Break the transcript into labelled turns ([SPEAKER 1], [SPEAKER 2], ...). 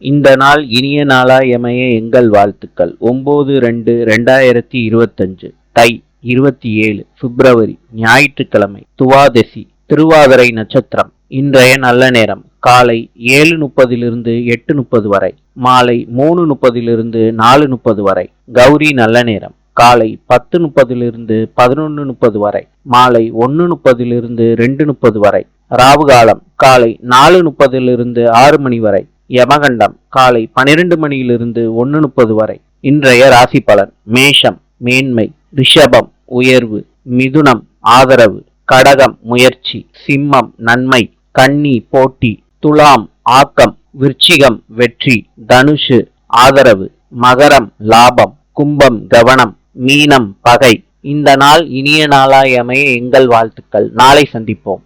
[SPEAKER 1] இந்த நாள் இனிய நாளாய் எமைய எங்கள் வாழ்த்துக்கள். ஒம்பது ரெண்டு ரெண்டாயிரத்தி இருபத்தஞ்சு தை இருபத்தி ஏழு பிப்ரவரி ஞாயிற்றுக்கிழமை துவாதசி திருவாதிரை நட்சத்திரம். இன்றைய நல்ல நேரம் காலை ஏழு முப்பதிலிருந்து எட்டு முப்பது வரை மாலை மூணு முப்பதிலிருந்து நாலு முப்பது வரை. கௌரி நல்ல நேரம் காலை பத்து முப்பதிலிருந்து பதினொன்று முப்பது வரை மாலை ஒன்று முப்பதிலிருந்து ரெண்டு முப்பது வரை. ராவுகாலம் காலை நாலு முப்பதிலிருந்து ஆறு மணி வரை. யமகண்டம் காலை பனிரெண்டு மணியிலிருந்து ஒன்று முப்பது வரை. இன்றைய ராசி பலன் மேஷம் மேன்மை ரிஷபம் உயர்வு மிதுனம் ஆதரவு கடகம் முயற்சி சிம்மம் நன்மை கன்னி போட்டி துலாம் ஆக்கம் விருச்சிகம் வெற்றி தனுஷு ஆதரவு மகரம் லாபம் கும்பம் கவனம் மீனம் பகை. இந்த நாள் இனிய நாளாய் அமைய எங்கள் வாழ்த்துக்கள். நாளை சந்திப்போம்.